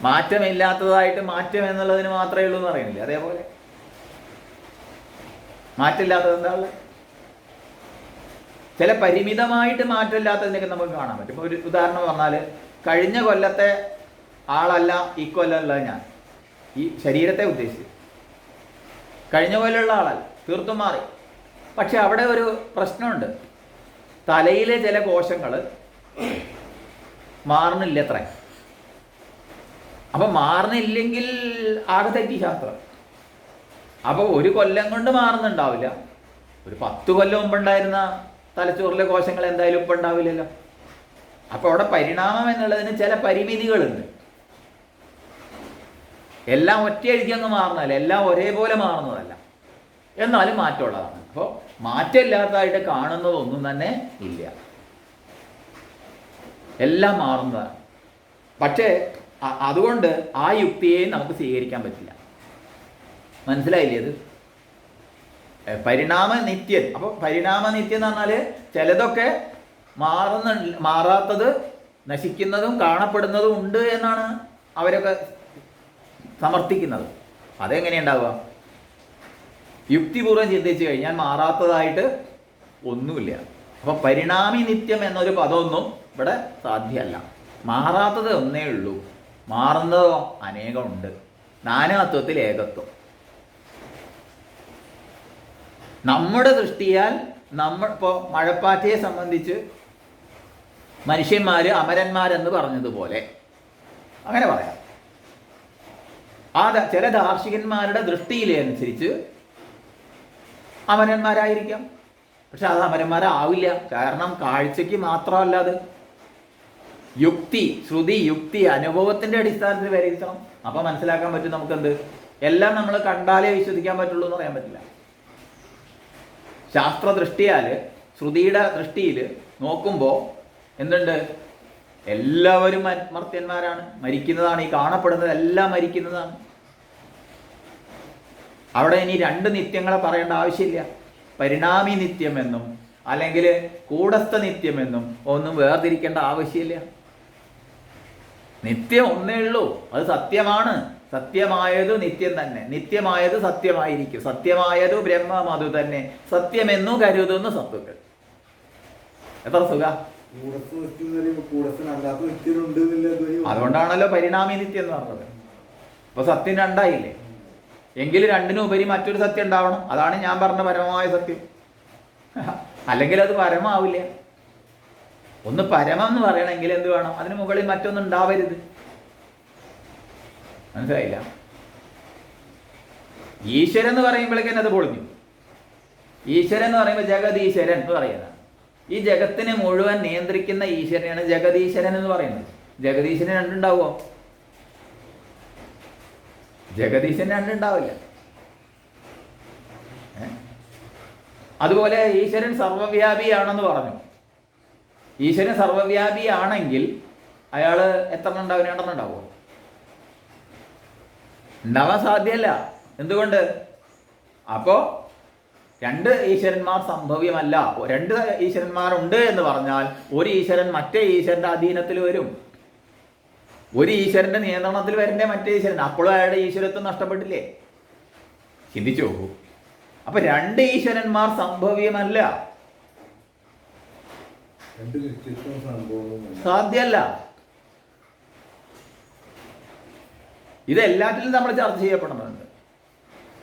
മാറ്റമില്ലാത്തതായിട്ട് മാറ്റം എന്നുള്ളതിന് മാത്രമേ ഉള്ളൂ എന്ന് പറയുന്നില്ല? അതേപോലെ. മാറ്റമില്ലാത്തത് എന്താ ഉള്ളത്? ചില പരിമിതമായിട്ട് മാറ്റമില്ലാത്തതിനൊക്കെ നമുക്ക് കാണാൻ പറ്റും. ഒരു ഉദാഹരണം പറഞ്ഞാൽ കഴിഞ്ഞ കൊല്ലത്തെ ആളല്ല ഈ കൊല്ലമുള്ളത് ഞാൻ. ഈ ശരീരത്തെ ഉദ്ദേശിച്ച് കഴിഞ്ഞ പോലെയുള്ള ആളല്ല തീർത്തും മാറി. പക്ഷെ അവിടെ ഒരു പ്രശ്നമുണ്ട്. തലയിലെ ചില കോശങ്ങൾ മാറണില്ല അത്ര. അപ്പം മാറുന്നില്ലെങ്കിൽ ആകെ തെറ്റി ശാസ്ത്രം അപ്പോൾ ഒരു കൊല്ലം കൊണ്ട് മാറുന്നുണ്ടാവില്ല. ഒരു പത്ത് കൊല്ലം മുമ്പുണ്ടായിരുന്ന തലച്ചോറിലെ കോശങ്ങൾ എന്തായാലും ഇപ്പം ഉണ്ടാവില്ലല്ലോ. അപ്പോൾ അവിടെ പരിണാമം എന്നുള്ളതിന് ചില പരിമിതികളുണ്ട്. എല്ലാം ഒറ്റയടിക്ക് അങ്ങ് മാറുന്നതല്ല എല്ലാം ഒരേപോലെ മാറുന്നതല്ല. എന്നാലും മാറ്റമുള്ളതാണ്. അപ്പോൾ മാറ്റമില്ലാത്തതായിട്ട് കാണുന്നതൊന്നും തന്നെ ഇല്ല. എല്ലാം മാറുന്നതാണ്. പക്ഷേ അതുകൊണ്ട് ആ യുക്തിയെ നമുക്ക് സ്വീകരിക്കാൻ പറ്റില്ല. മനസ്സിലായില്ലേ ഏ, പരിണാമ നിത്യൻ അപ്പോൾ പരിണാമ നിത്യൻ എന്ന് പറഞ്ഞാൽ ചിലതൊക്കെ മാറുന്ന മാറാത്തത് നശിക്കുന്നതും കാണപ്പെടുന്നതും ഉണ്ട് എന്നാണ് അവരൊക്കെ സമർത്ഥിക്കുന്നത്. അതെങ്ങനെയുണ്ടാവുക? യുക്തിപൂർവം ചിന്തിച്ചു കഴിഞ്ഞാൽ മാറാത്തതായിട്ട് ഒന്നുമില്ല. അപ്പോൾ പരിണാമി നിത്യം എന്നൊരു പദമൊന്നും ഇവിടെ സാധ്യമല്ല. മാറാത്തത് ഒന്നേ ഉള്ളൂ. മാറുന്നതോ അനേകമുണ്ട്. നാനാത്വത്തിൽ ഏകത്വം. നമ്മുടെ ദൃഷ്ടിയാൽ നമ്മൾ ഇപ്പോൾ മഴപ്പാറ്റയെ സംബന്ധിച്ച് മനുഷ്യന്മാർ അമരന്മാരെന്ന് പറഞ്ഞതുപോലെ. അങ്ങനെ പറയാം. ആ ചില ദാർശനികന്മാരുടെ ദൃഷ്ടിയിലെ അനുസരിച്ച് അമരന്മാരായിരിക്കാം. പക്ഷെ അത് അമരന്മാരാവില്ല. കാരണം കാഴ്ചയ്ക്ക് മാത്രമല്ല അത്. യുക്തി ശ്രുതി യുക്തി അനുഭവത്തിന്റെ അടിസ്ഥാനത്തിൽ വിലയിരുത്തണം അപ്പൊ മനസ്സിലാക്കാൻ പറ്റും നമുക്കെന്ത്? എല്ലാം നമ്മൾ കണ്ടാലേ വിശ്വസിക്കാൻ പറ്റുള്ളൂ എന്ന് പറയാൻ പറ്റില്ല. ശാസ്ത്ര ദൃഷ്ടിയാൽ ശ്രുതിയുടെ ദൃഷ്ടിയിൽ നോക്കുമ്പോൾ എന്തുണ്ട്? എല്ലാവരും മർത്യന്മാരാണ്. മരിക്കുന്നതാണ് ഈ കാണപ്പെടുന്നത്. എല്ലാം മരിക്കുന്നതാണ്. അവിടെ ഇനി രണ്ട് നിത്യങ്ങളെ പറയേണ്ട ആവശ്യമില്ല. പരിണാമി നിത്യമെന്നും അല്ലെങ്കിൽ കൂടസ്ഥ നിത്യമെന്നും ഒന്നും വേർതിരിക്കേണ്ട ആവശ്യമില്ല. നിത്യം ഒന്നേ ഉള്ളൂ. അത് സത്യമാണ്. സത്യമായത് നിത്യം തന്നെ. നിത്യമായത് സത്യമായിരിക്കും. സത്യമായത് ബ്രഹ്മം അത് തന്നെ. സത്യമെന്നു കരുതുന്നു സത്തുക്കൾ. എത്ര സുഖ? അതുകൊണ്ടാണല്ലോ പരിണാമി നിത്യം എന്ന് പറഞ്ഞത്. അപ്പൊ സത്യം രണ്ടായില്ലേ? എങ്കിൽ രണ്ടിനുപരി മറ്റൊരു സത്യം ഉണ്ടാവണം. അതാണ് ഞാൻ പറഞ്ഞ പരമമായ സത്യം. അല്ലെങ്കിൽ അത് പരമാവില്ല. ഒന്ന് പരമം എന്ന് പറയണമെങ്കിൽ എന്ത് വേണം? അതിന് മുകളിൽ മറ്റൊന്നും ഉണ്ടാവരുത്. മനസ്സിലായില്ല? ഈശ്വരൻ എന്ന് പറയുമ്പോഴേക്കും അത് പൊളിഞ്ഞു. ഈശ്വരൻ എന്ന് പറയുമ്പോൾ ജഗതീശ്വരൻ എന്ന് പറയുന്നതാണ്. ഈ ജഗത്തിനെ മുഴുവൻ നിയന്ത്രിക്കുന്ന ഈശ്വരനാണ് ജഗതീശ്വരൻ എന്ന് പറയുന്നത്. ജഗതീശ്വരൻ രണ്ടുണ്ടാവോ ജഗതീശ്വരൻ രണ്ടുണ്ടാവില്ല? അതുപോലെ ഈശ്വരൻ സർവവ്യാപിയാണെന്ന് പറഞ്ഞു. ഈശ്വരൻ സർവവ്യാപിയാണെങ്കിൽ അയാൾ എത്ര ഉണ്ടാവും? രണ്ടെണ്ണം ഉണ്ടാവുമോ? ഉണ്ടാവാൻ സാധ്യമല്ല. എന്തുകൊണ്ട്? അപ്പോ രണ്ട് ഈശ്വരന്മാർ സംഭവ്യമല്ല. രണ്ട് ഈശ്വരന്മാരുണ്ട് എന്ന് പറഞ്ഞാൽ ഒരു ഈശ്വരൻ മറ്റേ ഈശ്വരന്റെ അധീനത്തിൽ വരും. ഒരു ഈശ്വരന്റെ നിയന്ത്രണത്തിൽ വരണ്ടേ മറ്റേ ഈശ്വരൻ. അപ്പോഴും അയാളുടെ ഈശ്വരത്വം നഷ്ടപ്പെട്ടില്ലേ? ചിന്തിച്ചു നോക്കൂ. അപ്പൊ രണ്ട് ഈശ്വരന്മാർ സംഭവ്യമല്ല. ഇതെല്ലാത്തിലും സാധ്യമല്ല. ഇത് എല്ലാറ്റിലും നമ്മൾ ചർച്ച ചെയ്യപ്പെടുന്നുണ്ട്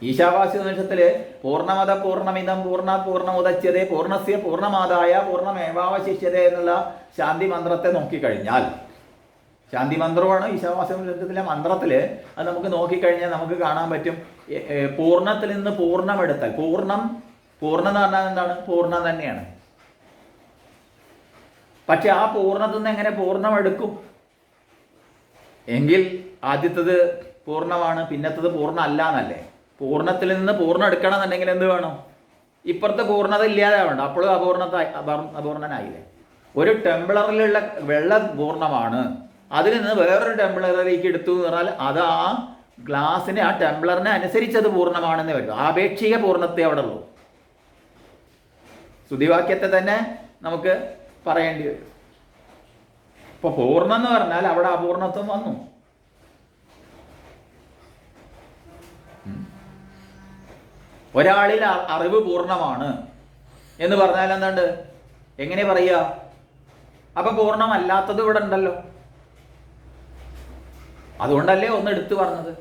ഈശാവാസ്യ നിമിഷത്തിൽ പൂർണമത പൂർണമിതം പൂർണ പൂർണമുദച്യതേ പൂർണസ്യ പൂർണമാതായ പൂർണമേവാവശിഷ്യത എന്നുള്ള ശാന്തി മന്ത്രത്തെ നോക്കിക്കഴിഞ്ഞാൽ ശാന്തി മന്ത്രമാണ് ഈശാവാസ്യ നിമിഷത്തിലെ മന്ത്രത്തിൽ അത് നമുക്ക് നോക്കിക്കഴിഞ്ഞാൽ നമുക്ക് കാണാൻ പറ്റും. പൂർണത്തിൽ നിന്ന് പൂർണമെടുത്താൽ പൂർണം പൂർണം എന്ന് പറഞ്ഞാൽ എന്താണ്? പൂർണം തന്നെയാണ്. പക്ഷെ ആ പൂർണത്തിൽ നിന്ന് എങ്ങനെ പൂർണം എടുക്കും എങ്കിൽ ആദ്യത്തത് പൂർണമാണ് പിന്നത്തത് പൂർണമല്ല എന്നല്ലേ? പൂർണത്തിൽ നിന്ന് പൂർണം എടുക്കണം എന്നുണ്ടെങ്കിൽ എന്ത് വേണം? ഇപ്പുറത്തെ പൂർണത ഇല്ലാതെ വേണ്ട. അപ്പോഴും അപൂർണത അപൂർ- അപൂർണനായില്ലേ? ഒരു ടെമ്പിളറിലുള്ള വെള്ളം പൂർണമാണ്. അതിൽ നിന്ന് വേറൊരു ടെമ്പിളറിലേക്ക് എടുത്തു എന്ന് പറഞ്ഞാൽ അത് ആ ഗ്ലാസിനെ ആ ടെമ്പിളറിനെ അനുസരിച്ചത് പൂർണമാണെന്ന് വരും. ആപേക്ഷിക പൂർണത്തെ അവിടെ ഉള്ളൂ. സ്തുതിവാക്യത്തെ തന്നെ നമുക്ക് പറയേണ്ടി വരും. ഇപ്പൊ പൂർണം എന്ന് പറഞ്ഞാൽ അവിടെ അപൂർണത്വം വന്നു. ഒരാളിൽ അറിവ് പൂർണമാണ് എന്ന് പറഞ്ഞാൽ എന്താണ്ട്? എങ്ങനെ പറയുക? അപ്പൊ പൂർണമല്ലാത്തത് ഇവിടെ ഉണ്ടല്ലോ. അതുകൊണ്ടല്ലേ ഒന്ന് എടുത്തു പറഞ്ഞത്.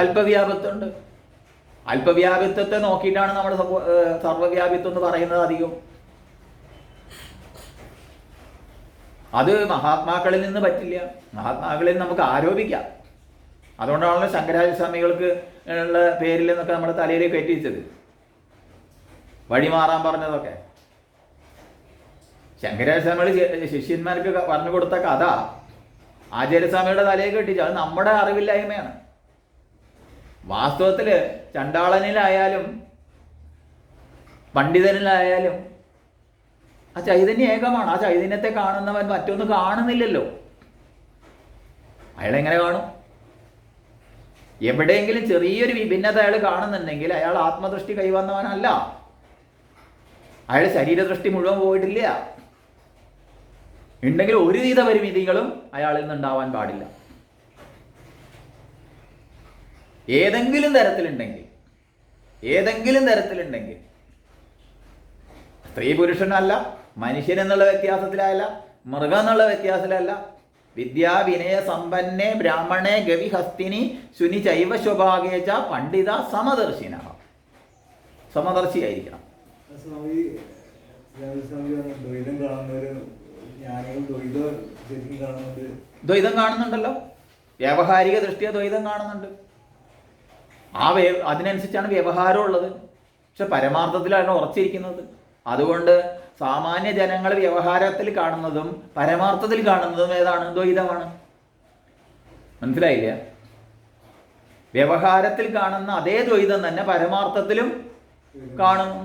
അല്പവ്യാപിത്വമുണ്ട്. അല്പവ്യാപിത്വത്തെ നോക്കിയിട്ടാണ് നമ്മൾ സർവവ്യാപിത്വം എന്ന് പറയുന്നത് അധികം. അത് മഹാത്മാക്കളിൽ നിന്ന് പറ്റില്ല. മഹാത്മാക്കളിൽ നമുക്ക് ആരോപിക്കാം. അതുകൊണ്ടാണല്ലോ ശങ്കരാചാര്യ സ്വാമികൾക്ക് ഉള്ള പേരിൽ നിന്നൊക്കെ നമ്മുടെ തലയിലേക്ക് കയറ്റിച്ചത് വഴിമാറാൻ പറഞ്ഞതൊക്കെ. ശങ്കരാചാര്യ സ്വാമികൾ ശിഷ്യന്മാർക്ക് പറഞ്ഞു കൊടുത്ത കഥ ആചാര്യസ്വാമിയുടെ തലയിൽ കെട്ടിച്ചു അത് നമ്മുടെ അറിവില്ലായ്മയാണ്. വാസ്തവത്തിൽ ചണ്ടാളനിലായാലും പണ്ഡിതനിലായാലും ആ ചൈതന്യം ഏകമാണ്. ആ ചൈതന്യത്തെ കാണുന്നവൻ മറ്റൊന്ന് കാണുന്നില്ലല്ലോ. അയാളെങ്ങനെ കാണും? എവിടെയെങ്കിലും ചെറിയൊരു വിഭിന്നത അയാൾ കാണുന്നുണ്ടെങ്കിൽ അയാൾ ആത്മദൃഷ്ടി കൈവന്നവനല്ല. അയാൾ ശരീരദൃഷ്ടി മുഴുവൻ പോയിട്ടില്ല. ഉണ്ടെങ്കിൽ ഒരുവിധ പരിമിതികളും അയാളിൽ നിന്നുണ്ടാവാൻ പാടില്ല. ഏതെങ്കിലും തരത്തിലുണ്ടെങ്കിൽ ഏതെങ്കിലും തരത്തിലുണ്ടെങ്കിൽ സ്ത്രീ പുരുഷനല്ല മനുഷ്യൻ എന്നുള്ള വ്യത്യാസത്തിലല്ല മൃഗം എന്നുള്ള വ്യത്യാസത്തിലല്ല വിദ്യാ വിനയ സമ്പന്നെ ബ്രാഹ്മണേ ഗവിഹസ്തിനി ശുനി ചൈവ സ്വഭാഗേച പണ്ഡിത സമദർശിന. സമദർശിയായിരിക്കണം. ദ്വൈതം കാണുന്നുണ്ടല്ലോ. വ്യാവഹാരിക ദൃഷ്ടിയ ദ്വൈതം കാണുന്നുണ്ട്. ആ വ്യ അതിനനുസരിച്ചാണ് വ്യവഹാരം ഉള്ളത് പക്ഷെ പരമാർത്ഥത്തിലാണ് ഉറച്ചിരിക്കുന്നത്. അതുകൊണ്ട് സാമാന്യ ജനങ്ങൾ വ്യവഹാരത്തിൽ കാണുന്നതും പരമാർത്ഥത്തിൽ കാണുന്നതും ഏതാണ്? ദ്വൈതമാണ് മനസ്സിലായില്ല? വ്യവഹാരത്തിൽ കാണുന്ന അതേ ദ്വൈതം തന്നെ പരമാർത്ഥത്തിലും കാണുന്നു.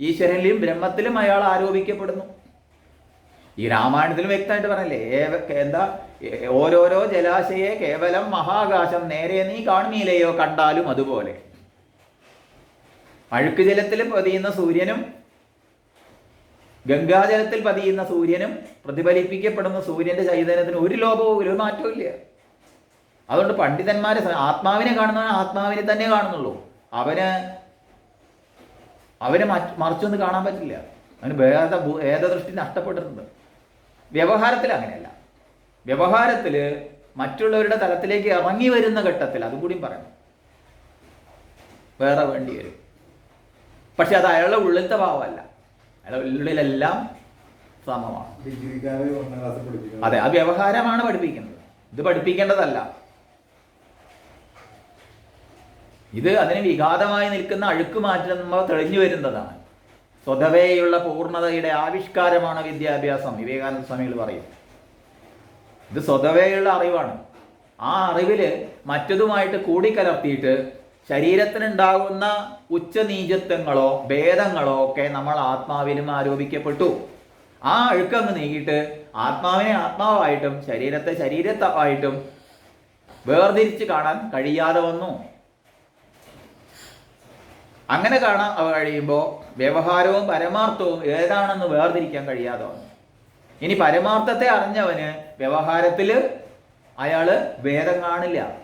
ഈശ്വരനിലും ബ്രഹ്മത്തിലും അയാൾ ആരോപിക്കപ്പെടുന്നു. ഈ രാമായണത്തിലും വ്യക്തമായിട്ട് പറഞ്ഞല്ലേ എന്താ ഓരോരോ ജലാശയെ കേവലം മഹാകാശം നേരെ നീ കാണുന്നില്ലയോ കണ്ടാലും അതുപോലെ. അഴുക്ക് ജലത്തിൽ പതിയുന്ന സൂര്യനും ഗംഗാജലത്തിൽ പതിയുന്ന സൂര്യനും പ്രതിഫലിപ്പിക്കപ്പെടുന്ന സൂര്യന്റെ ചൈതന്യത്തിന് ഒരു ലോപവും ഒരു മാറ്റവും ഇല്ല. അതുകൊണ്ട് പണ്ഡിതന്മാരെ ആത്മാവിനെ കാണുന്നവൻ ആത്മാവിനെ തന്നെ കാണുന്നുള്ളൂ. അവന് അവന് മറിച്ചൊന്നും കാണാൻ പറ്റില്ല. അവന് ഭേദ ഭേദദൃഷ്ടി നഷ്ടപ്പെട്ടിട്ടുണ്ട്. വ്യവഹാരത്തിൽ അങ്ങനെയല്ല. വ്യവഹാരത്തിൽ മറ്റുള്ളവരുടെ തലത്തിലേക്ക് ഇറങ്ങി വരുന്ന ഘട്ടത്തിൽ അതും കൂടിയും പറയണം. വേറെ വേണ്ടി വരും. പക്ഷെ അത് അയാളുടെ ഉള്ളിലത്തെ ഭാവമല്ല. അയാളുടെ ഉള്ളിലെല്ലാം സമമാണ്. അതെ ആ വ്യവഹാരമാണ് പഠിപ്പിക്കുന്നത്. ഇത് പഠിപ്പിക്കേണ്ടതല്ല. ഇത് അതിന് വിഘാതമായി നിൽക്കുന്ന അഴുക്ക് മാറ്റുമ്പോൾ തെളിഞ്ഞു വരുന്നതാണ്. സ്വതവേയുള്ള പൂർണതയുടെ ആവിഷ്കാരമാണ് വിദ്യാഭ്യാസം വിവേകാനന്ദ സ്വാമികൾ പറയും. ഇത് സ്വതവേയുള്ള അറിവാണ്. ആ അറിവിൽ മറ്റതുമായിട്ട് കൂടിക്കലർത്തിയിട്ട് ശരീരത്തിനുണ്ടാകുന്ന ഉച്ചനീചത്വങ്ങളോ ഭേദങ്ങളോ ഒക്കെ നമ്മൾ ആത്മാവിലും ആരോപിക്കപ്പെട്ടു. ആ അഴുക്കങ്ങ് നീക്കിയിട്ട് ആത്മാവിനെ ആത്മാവായിട്ടും ശരീരത്തെ ശരീരത്തായിട്ടും വേർതിരിച്ച് കാണാൻ കഴിയാതെ വന്നു. അങ്ങനെ കാണാൻ കഴിയുമ്പോൾ വ്യവഹാരവും പരമാർത്ഥവും ഏതാണെന്ന് വേർതിരിക്കാൻ കഴിയാതെ വന്നു. ഇനി പരമാർത്ഥത്തെ അറിഞ്ഞവന് വ്യവഹാരത്തിൽ അയാൾ ഭേദം കാണില്ല.